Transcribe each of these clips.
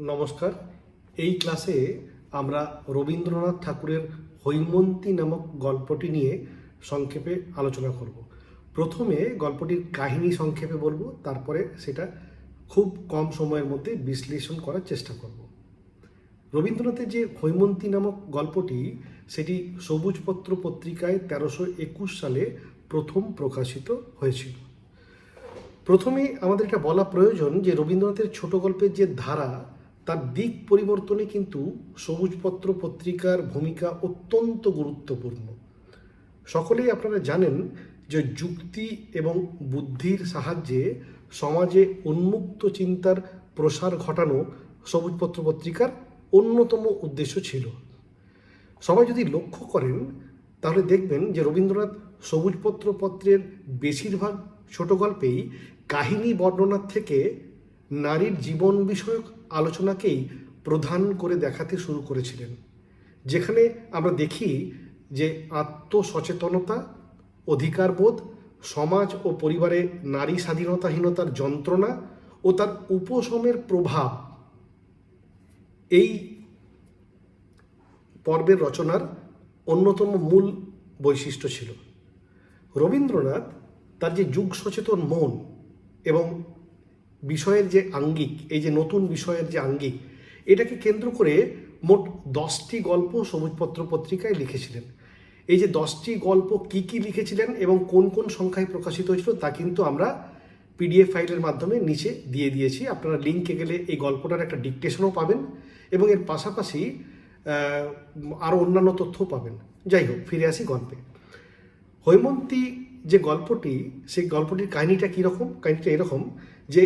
নমস্কার। এই ক্লাসে আমরা রবীন্দ্রনাথ ঠাকুরের হৈমন্তী নামক গল্পটি নিয়ে সংক্ষেপে আলোচনা করব। প্রথমে গল্পটির কাহিনী সংক্ষেপে বলব, তারপরে সেটা খুব কম সময়ের মধ্যে বিশ্লেষণ করার চেষ্টা করব। রবীন্দ্রনাথের যে হৈমন্তী নামক গল্পটি, সেটি সবুজপত্র পত্রিকায় তেরোশো একুশ সালে প্রথম প্রকাশিত হয়েছিল। প্রথমে আমাদের এটা বলা প্রয়োজন যে রবীন্দ্রনাথের ছোট গল্পের যে ধারা তার দিক পরিবর্তনে কিন্তু সবুজপত্র পত্রিকার ভূমিকা অত্যন্ত গুরুত্বপূর্ণ। সকলেই আপনারা জানেন যে যুক্তি এবং বুদ্ধির সাহায্যে সমাজে উন্মুক্ত চিন্তার প্রসার ঘটানো সবুজপত্র পত্রিকার অন্যতম উদ্দেশ্য ছিল। সবাই যদি লক্ষ্য করেন, তাহলে দেখবেন যে রবীন্দ্রনাথ সবুজপত্র পত্রের বেশিরভাগ ছোট গল্পেই কাহিনী বর্ণনার থেকে নারীর জীবন বিষয়ক আলোচনাকেই প্রধান করে দেখাতে শুরু করেছিলেন, যেখানে আমরা দেখি যে আত্মসচেতনতা, অধিকারবোধ, সমাজ ও পরিবারে নারী স্বাধীনতাহীনতার যন্ত্রণা ও তার উপশমের প্রভাব এই পর্বের রচনার অন্যতম মূল বৈশিষ্ট্য ছিল। রবীন্দ্রনাথ তার যে যুগ সচেতন মন এবং বিষয়ের যে আঙ্গিক, এই যে নতুন বিষয়ের যে আঙ্গিক, এটাকে কেন্দ্র করে মোট দশটি গল্প সবুজপত্র পত্রিকায় লিখেছিলেন। এই যে দশটি গল্প কি কি লিখেছিলেন এবং কোন কোন সংখ্যায় প্রকাশিত হয়েছিল তা কিন্তু আমরা পিডিএফ ফাইলের মাধ্যমে নিচে দিয়ে দিয়েছি। আপনারা লিঙ্কে গেলে এই গল্পটার একটা ডিকটেশনও পাবেন এবং এর পাশাপাশি আরও অন্যান্য তথ্যও পাবেন। যাই হোক, ফিরে আসি গল্পে। হৈমন্তী যে গল্পটি, সেই গল্পটির কাহিনীটা কীরকম কাহিনীটা এরকম যে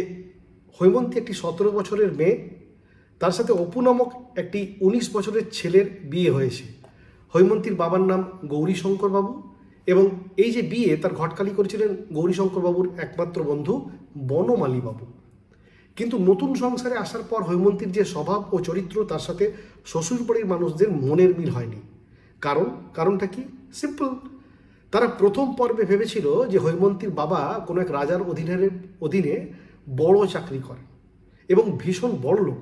হৈমন্তী একটি সতেরো বছরের মেয়ে, তার সাথে অপু নামক একটি উনিশ বছরের ছেলের বিয়ে হয়েছে। হৈমন্তীর বাবার নাম গৌরীশঙ্কর বাবু এবং এই যে বিয়ে, তার ঘটকালি করেছিলেন গৌরীশঙ্কর বাবুর একমাত্র বন্ধু বনমালী বাবু কিন্তু নতুন সংসারে আসার পর হৈমন্তীর যে স্বভাব ও চরিত্র, তার সাথে শ্বশুরবাড়ির মানুষদের মনের মিল হয়নি। কারণ, কারণটা কি? সিম্পল তারা প্রথম পর্বে ভেবেছিল যে হৈমন্তীর বাবা কোনো এক রাজার অধীনের, অধীনে বড় চাকরি করে এবং ভীষণ বড় লোক।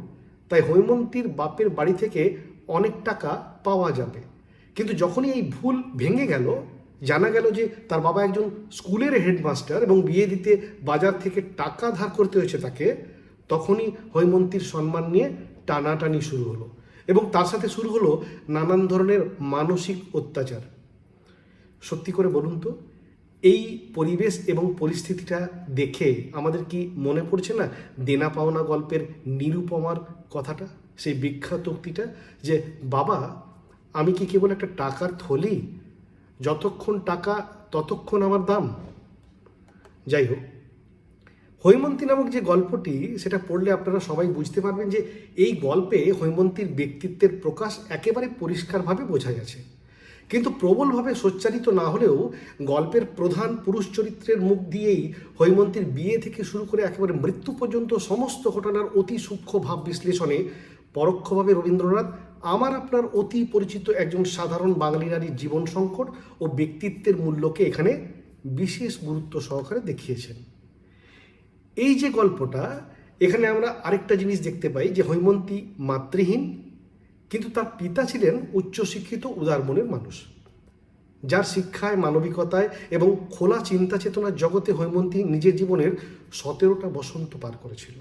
তাই হৈমন্তীর বাপের বাড়ি থেকে অনেক টাকা পাওয়া যাবে। কিন্তু যখনই এই ভুল ভেঙে গেল, জানা গেল যে তার বাবা একজন স্কুলের হেডমাস্টার এবং বিয়ে দিতে বাজার থেকে টাকা ধার করতে হয়েছে তাকে, তখনই হৈমন্তীর সম্মান নিয়ে টানাটানি শুরু হলো এবং তার সাথে শুরু হলো নানান ধরনের মানসিক অত্যাচার। সত্যি করে বলুন তো এই পরিবেশ এবং পরিস্থিতিটা দেখে আমাদের কি মনে পড়ছে না দেনা পাওনা গল্পের নিরুপমার কথাটা, সেই বিখ্যাত উক্তিটা যে, বাবা, আমি কি কেবল একটা টাকার থলি? যতক্ষণ টাকা, ততক্ষণ আমার দাম। যাই হোক, হৈমন্তী নামক যে গল্পটি, সেটা পড়লে আপনারা সবাই বুঝতে পারবেন যে, এই গল্পে হৈমন্তীর ব্যক্তিত্বের প্রকাশ একেবারে পরিষ্কারভাবে বোঝা গেছে। কিন্তু প্রবলভাবে সোচ্চারিত না হলেও গল্পের প্রধান পুরুষ চরিত্রের মুখ দিয়েই হৈমন্তীর বিয়ে থেকে শুরু করে একেবারে মৃত্যু পর্যন্ত সমস্ত ঘটনার অতি সূক্ষ্ম ভাব বিশ্লেষণে পরোক্ষভাবে রবীন্দ্রনাথ, আমার আপনার অতি পরিচিত একজন সাধারণ বাঙালি নারীর জীবন সংকট ও ব্যক্তিত্বের মূল্যকে এখানে বিশেষ গুরুত্ব সহকারে দেখিয়েছেন। এই যে গল্পটা, এখানে আমরা আরেকটা জিনিস দেখতে পাই যে হৈমন্তী মাতৃহীন কিন্তু তার পিতা ছিলেন উচ্চশিক্ষিত উদার মনের মানুষ। যার শিক্ষায়, মানবিকতায় এবং খোলা চিন্তা চেতনার জগতে হৈমন্তী নিজের জীবনের সতেরোটা বসন্ত পার করেছিল।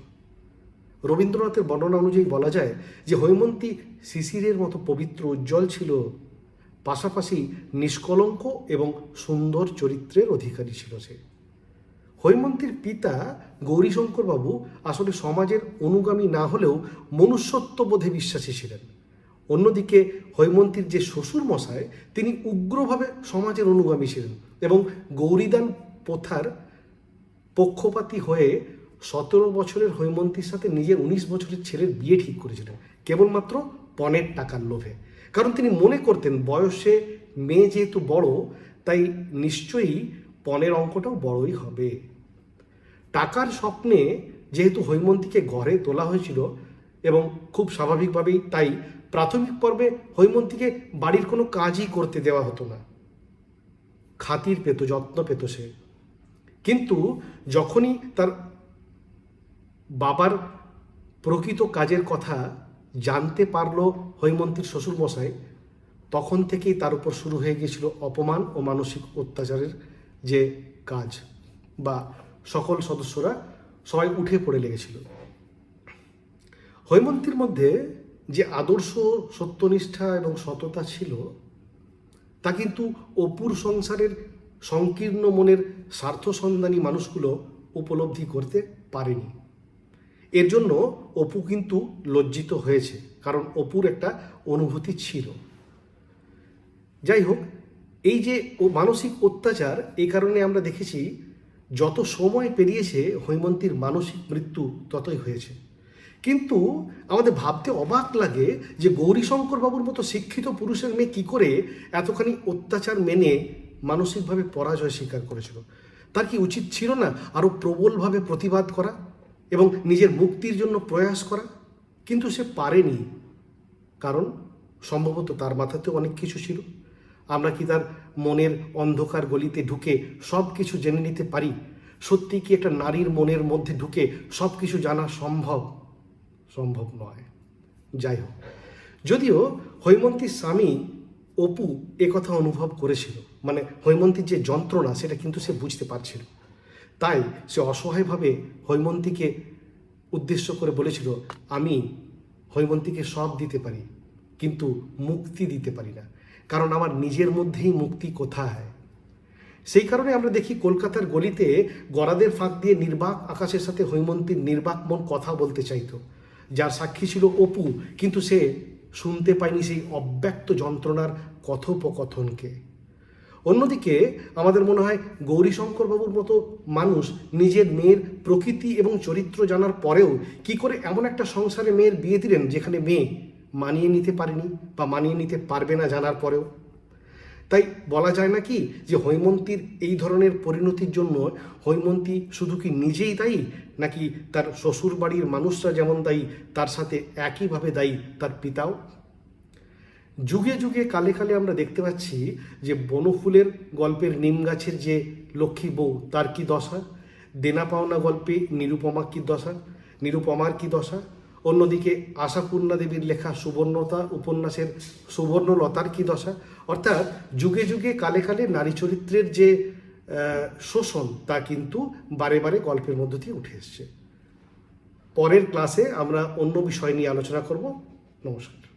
রবীন্দ্রনাথের বর্ণনা অনুযায়ী বলা যায় যে হৈমন্তী শিশিরের মতো পবিত্র উজ্জ্বল ছিল, পাশাপাশি নিষ্কলঙ্ক এবং সুন্দর চরিত্রের অধিকারী ছিল সে। হৈমন্তীর পিতা গৌরীশঙ্কর বাবু আসলে সমাজের অনুগামী না হলেও মনুষ্যত্ববোধে বিশ্বাসী ছিলেন। অন্যদিকে হৈমন্তীর যে শ্বশুর মশাই তিনি উগ্রভাবে সমাজের অনুগামী ছিলেন এবং গৌরীদান প্রথার পক্ষপাতী হয়ে সতেরো বছরের হৈমন্তীর সাথে নিজের উনিশ বছরের ছেলের বিয়ে ঠিক করেছিলেন, কেবলমাত্র পণের টাকার লোভে। কারণ তিনি মনে করতেন, বয়সে মেয়ে যেহেতু বড়, তাই নিশ্চয়ই পণের অঙ্কটাও বড়ই হবে। টাকার স্বপ্নে যেহেতু হৈমন্তীকে ঘরে তোলা হয়েছিল এবং খুব স্বাভাবিকভাবেই তাই প্রাথমিক পর্বে হৈমন্তীকে বাড়ির কোনো কাজই করতে দেওয়া হতো না। খাতির পেত, যত্ন পেত সে। কিন্তু যখনই তার বাবার প্রকৃত কাজের কথা জানতে পারল হৈমন্তীর শ্বশুরমশাই, তখন থেকেই তার উপর শুরু হয়ে গিয়েছিল অপমান ও মানসিক অত্যাচারের যে কাজ বা সকল সদস্যরা সবাই উঠে পড়ে লেগেছিল। হৈমন্তীর মধ্যে যে আদর্শ সত্যনিষ্ঠা এবং সততা ছিল, তা কিন্তু অপুর সংসারের সংকীর্ণ মনের স্বার্থসন্ধানী মানুষগুলো উপলব্ধি করতে পারেনি। এর জন্য অপু কিন্তু লজ্জিত হয়েছে, কারণ অপুর একটা অনুভূতি ছিল। যাই হোক এই যে মানসিক অত্যাচার, এই কারণে আমরা দেখেছি, যত সময় পেরিয়েছে, হৈমন্তীর মানসিক মৃত্যু ততই হয়েছে। কিন্তু আমাদের ভাবতে অবাক লাগে যে গৌরীশঙ্কর বাবুর মতো শিক্ষিত পুরুষের মেয়ে কী করে এতখানি অত্যাচার মেনে মানসিকভাবে পরাজয় স্বীকার করেছিল? তার কি উচিত ছিল না আরও প্রবলভাবে প্রতিবাদ করা এবং নিজের মুক্তির জন্য প্রয়াস করা? কিন্তু সে পারেনি, কারণ সম্ভবত তার মাথাতেও অনেক কিছু ছিল। আমরা কি তার মনের অন্ধকার গলিতে ঢুকে সব কিছু জেনে নিতে পারি? সত্যি কি একটা নারীর মনের মধ্যে ঢুকে সব কিছু জানা সম্ভব? সম্ভব নয়। যাই হোক, যদিও হৈমন্তীর স্বামী অপু কথা অনুভব করেছিল মানে হৈমন্তীর যে যন্ত্রণা সেটা কিন্তু সে বুঝতে পারছিল। তাই সে অসহায়ভাবে হৈমন্তীকে উদ্দেশ্য করে বলেছিল, আমি হৈমন্তীকে সব দিতে পারি, কিন্তু মুক্তি দিতে পারি না, কারণ আমার নিজের মধ্যেই মুক্তি কোথায়? সেই কারণে আমরা দেখি কলকাতার গলিতে গড়াদের ফাঁক দিয়ে নির্বাক আকাশের সাথে হৈমন্তীর নির্বাক মন কথা বলতে চাইতো। যার সাক্ষী ছিল অপু, কিন্তু সে শুনতে পায়নি সেই অব্যক্ত যন্ত্রণার কথোপকথনকে। অন্যদিকে আমাদের মনে হয় গৌরীশঙ্কর বাবুর মতো মানুষ নিজের মেয়ের প্রকৃতি এবং চরিত্র জানার পরেও কি করে এমন একটা সংসারে মেয়ের বিয়ে দিলেন যেখানে মেয়ে মানিয়ে নিতে পারেনি বা মানিয়ে নিতে পারবে না জানার পরেও? তাই বলা যায় না কি যে হৈমন্তীর এই ধরনের পরিণতির জন্য হৈমন্তী শুধু কি নিজেই দায়ী? নাকি তার শ্বশুর বাড়ির মানুষরা যেমন দায়ী, তার সাথে একইভাবে দায়ী তার পিতাও? যুগে যুগে কালে কালে আমরা দেখতে পাচ্ছি যে বনফুলের গল্পের নিম গাছের যে লক্ষ্মী বউ, তার কি দশা? দেনা পাওনা গল্পে নিরুপমা কি দশা? নিরুপমার কি দশা? অন্যদিকে আশাপূর্ণা দেবীর লেখা সুবর্ণতা উপন্যাসের সুবর্ণলতার কি দশা? অর্থাৎ যুগে যুগে কালে কালে নারী চরিত্রের যে শোষণ তা কিন্তু বারে বারে গল্পের মধ্য দিয়ে উঠে এসছে। পরের ক্লাসে আমরা অন্য বিষয় নিয়ে আলোচনা করব। নমস্কার।